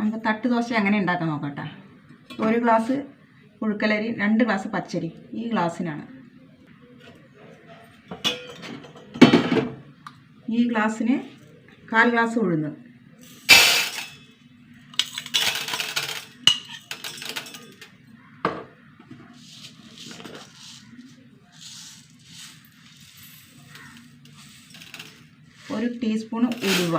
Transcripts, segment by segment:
നമുക്ക് തട്ട് ദോശ അങ്ങനെ ഉണ്ടാക്കാൻ നോക്കട്ടെ. ഒരു ഗ്ലാസ് പുഴുക്കലരി രണ്ട് ഗ്ലാസ് പച്ചരി ഈ ഗ്ലാസ്സിനാണ് ഈ ഗ്ലാസ്സിന് കാൽ ഗ്ലാസ് ഉഴുന്ന്. ഒരു ടീസ്പൂൺ ഉലുവ.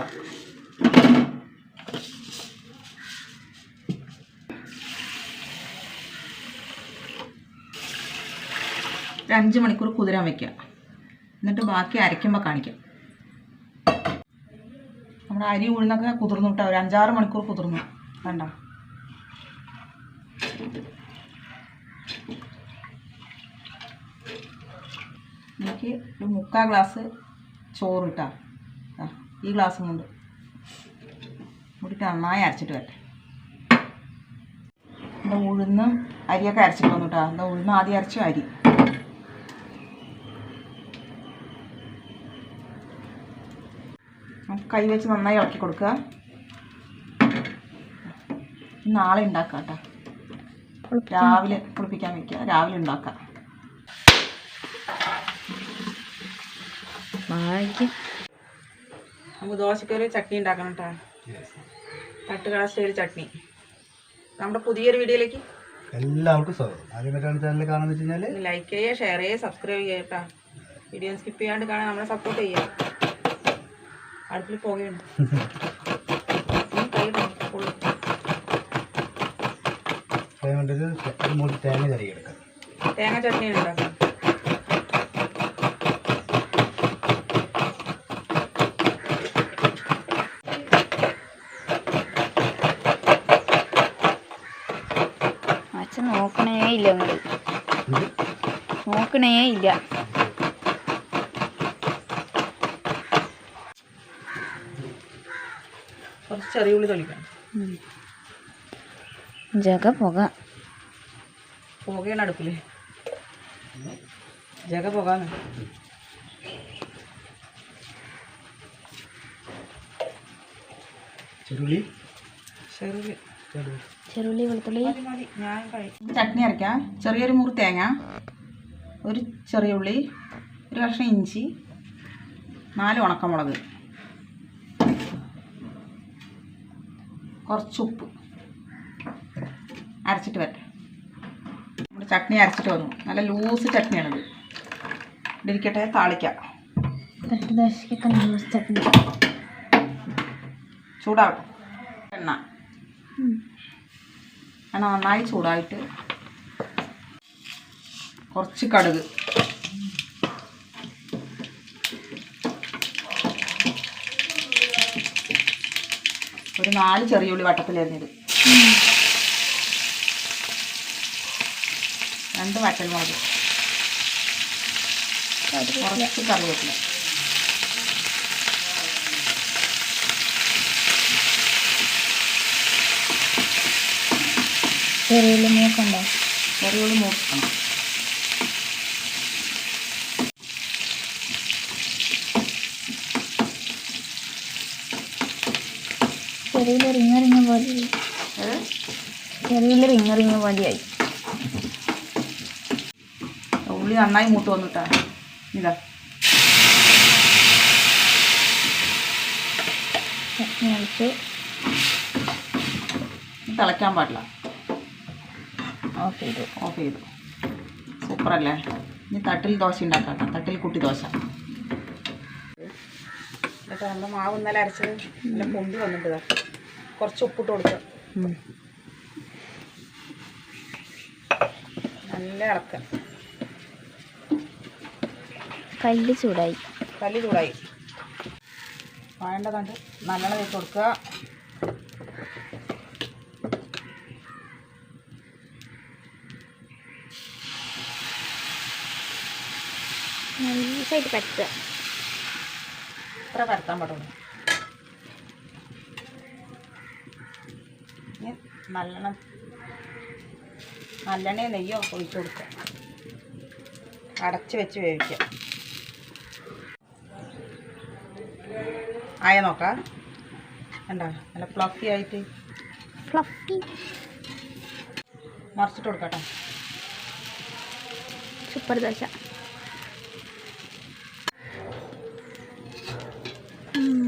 ഒരു അഞ്ച് മണിക്കൂർ കുതിരാൻ വയ്ക്കുക എന്നിട്ട് ബാക്കി അരയ്ക്കുമ്പോൾ കാണിക്കാം. നമ്മുടെ അരി ഉഴുന്നൊക്കെ കുതിർന്നു വിട്ടാൽ ഒരു അഞ്ചാറ് മണിക്കൂർ കുതിർന്നു. വേണ്ട എനിക്ക് ഒരു മുക്കാൽ ഗ്ലാസ് ചോറ് ഇട്ടാ. ഈ ഗ്ലാസ്സും കൊണ്ട്. കൂട്ടിട്ട് നന്നായി അരച്ചിട്ട് വരട്ടെ. എന്താ ഉഴുന്നും അരിയൊക്കെ അരച്ചിട്ട് വന്നു കേട്ടോ. എന്താ ഉഴുന്ന് ആദ്യം അരച്ചു അരി നമുക്ക് കൈ വെച്ച് നന്നായി ഇളക്കി കൊടുക്കുക. നാളെ ഉണ്ടാക്കാം കേട്ടോ. രാവിലെ കുളിപ്പിക്കാൻ വെക്കുക. രാവിലെ ഉണ്ടാക്കാം. നമുക്ക് ദോശക്കൊരു ചട്നി ഉണ്ടാക്കണം കേട്ടോ. തട്ടുകട സ്റ്റൈൽ ചട്നി. നമ്മുടെ പുതിയൊരു വീഡിയോയിലേക്ക് എല്ലാവർക്കും സ്വാഗതം. ആദ്യം ചാനൽ കാണാൻ വെച്ച് കഴിഞ്ഞാൽ ലൈക്ക് ചെയ്യുക ഷെയർ ചെയ്യുക സബ്സ്ക്രൈബ് ചെയ്യുക കേട്ടോ. വീഡിയോ സ്കിപ്പ് ചെയ്യാണ്ട് കാണാൻ നമ്മളെ സപ്പോർട്ട് ചെയ്യുക. അടുപ്പിൽ പോകുകയാണ് തേങ്ങ തേങ്ങ ചട്നി ഉണ്ടാക്കാം അച്ഛൻ നോക്കണേ ഇല്ല നോക്കണേ ഇല്ല ചെറിയ ഉള്ളി തൊളിക്കണം ജഗ പുക. പുകയാണ് അടുപ്പിൽ ജഗ പുക ചെറുള്ളി? വെളുത്തുള്ളി. ഞാൻ കഴിക്കും ചട്നി അരക്കാം ചെറിയൊരു മുറി തേങ്ങ. ഒരു ചെറിയ ഉള്ളി. ഒരു കഷ്ണം ഇഞ്ചി. നാല് ഉണക്കമുളക്. കുറച്ച് ഉപ്പ്. അരച്ചിട്ട് വരട്ടെ. നമ്മുടെ ചട്നി അരച്ചിട്ട് വന്നു. നല്ല ലൂസ് ചട്നിയാണിത്. ഇതിരിക്കട്ടെ താളിക്കാം. ജ്യൂസ് ചട്നി. ചൂടാവട്ടെ എണ്ണ. എണ്ണ നന്നായി ചൂടായിട്ട് കുറച്ച് കടുക്. ഒരു നാല് ചെറിയ ഉള്ളി വട്ടത്തിലരിഞ്ഞത് രണ്ട് വറ്റൽമുളക് കുറച്ച് കറിവേപ്പില. ചെറിയുള്ളി മൂക്കണ്ടോ? ചെറിയ ഉള്ളി മൂക്കണം ചെറിയുള്ളി റിങ് റിങ് പോലെ. ചെറിയ റിങ് റിങ് പോലെയായി. ഉള്ളി നന്നായി മൂട്ട് വന്നിട്ടാ. ഇതാ. തിളയ്ക്കാൻ പാടില്ല. ഓഫ് ചെയ്തു. ഓഫ് ചെയ്തു. സൂപ്പറല്ലേ? ഇനി തട്ടിൽ ദോശ ഉണ്ടാക്കാം. തട്ടിൽ കുട്ടി ദോശ. എന്നിട്ട് നമ്മുടെ മാവ് ഇന്നലെ അരച്ചത് നല്ല പൊന്തി വന്നിട്ട്. കുറച്ച് ഉപ്പിട്ട് കൊടുക്കുക ഉം. നല്ല ഇളക്കുക കല്ല് ചൂടായി. കല്ല് ചൂടായി. വേണ്ടതുണ്ട് നല്ലോണം വെച്ച് കൊടുക്കുക. നൈസായിട്ട് പറ്റുക. ഇത്ര പരത്താൻ പാടുള്ളൂ. ഇനി നല്ലെണ്ണം നല്ലെണ്ണയോ നെയ്യോ ഒഴിച്ചു കൊടുക്കുക. അടച്ച് വെച്ച് വേവിക്കുക. ആയ നോക്കാം. എന്താ നല്ല ഫ്ലഫി ആയിട്ട്? ഫ്ലഫി മറിച്ചിട്ട് കൊടുക്കട്ടെ. സൂപ്പർ ദോശ ഉം.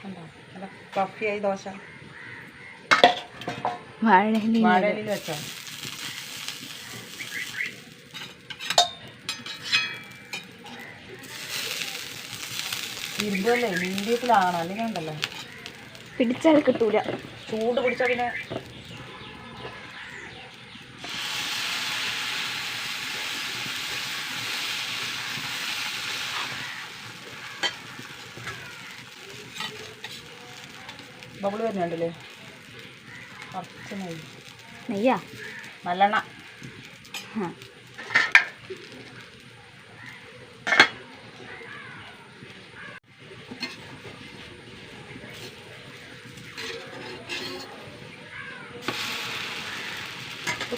കണ്ടോ നല്ല കഫിയായി ദോശ. വാഴയില വാഴയിലിൽ വെച്ചോ. ഇരുമ്പല്ലേ? അല്ലെങ്കിൽ ഉണ്ടല്ലോ. പിടിച്ചാൽ കിട്ടൂല. ചൂട് പിടിച്ച പിന്നെ ബബിൾ വരുന്നുണ്ടല്ലേ? കുറച്ച് നെയ്യ്. നെയ്യാ? നല്ലെണ്ണ.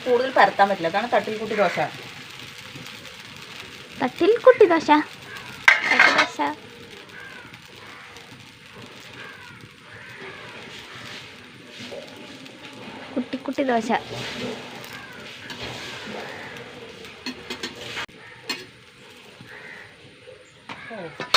കൂടുതൽ പരത്താൻ പറ്റില്ല. അതാണ് തട്ടിൽ കുട്ടി ദോശ. തട്ടിൽ കുട്ടി ദോശ? തട്ടിൽ ദോശ? കുട്ടി ദോശ. ഓ.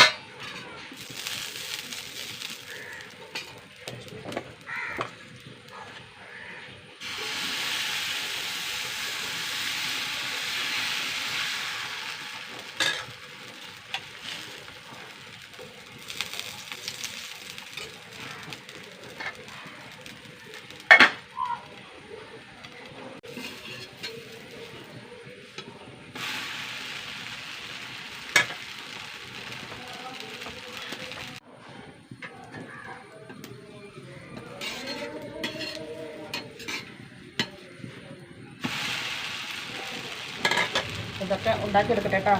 ഇതൊക്കെ ഉണ്ടാക്കിയെടുക്കട്ടെ കേട്ടോ.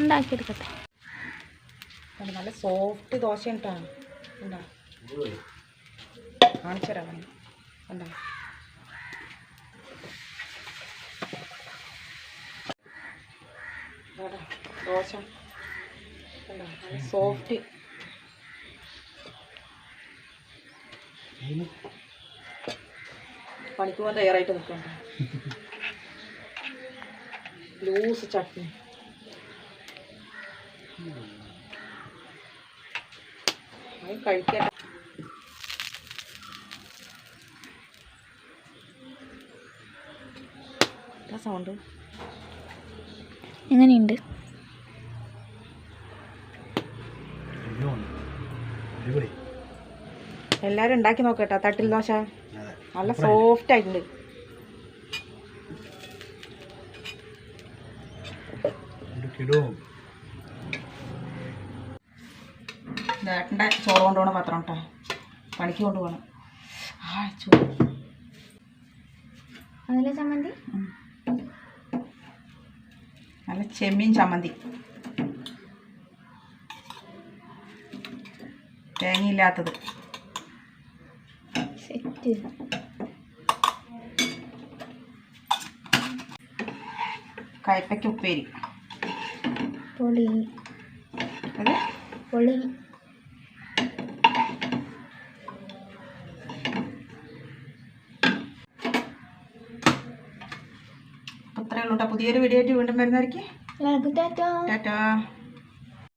ഉണ്ടാക്കിയെടുക്കട്ടെ. നല്ല സോഫ്റ്റ് ദോശ കേട്ടോ ഉണ്ടാ? കാണിച്ചു തരാം. ദോശ. നല്ല സോഫ്റ്റ് പണിക്ക് പോകാൻ തയ്യാറായിട്ട് നിൽക്കണ്ട ലൂസ് ചട്നി കഴിക്കാൻ കഴിക്കട്ടെ. സൗണ്ട് എങ്ങനെയുണ്ട്? എല്ലാരും എല്ലാവരും ഉണ്ടാക്കി നോക്കട്ടോ തട്ടിൽ ദോശ. നല്ല സോഫ്റ്റ് ആയിട്ടുണ്ട്. കിലോ ഏട്ടന്റെ ചോറ് കൊണ്ടുപോകണ പത്രം കേട്ടോ പണിക്ക് കൊണ്ടുപോകണം. ആ ചോറ് അതിലെ ചമ്മന്തി. നല്ല ചെമ്മീൻ ചമ്മന്തി. തേങ്ങയില്ലാത്തത്. സെറ്റ്. കയ്പ്പയ്ക്ക് ഉപ്പേരി. പൊളി. അത്. പൊളി. അപ്പോൾ ഇത്രയേ ഉള്ളൂ കേട്ടോ പുതിയൊരു വീഡിയോ ആയിട്ട് വീണ്ടും വരുന്നതായിരിക്കും. ടാറ്റാ.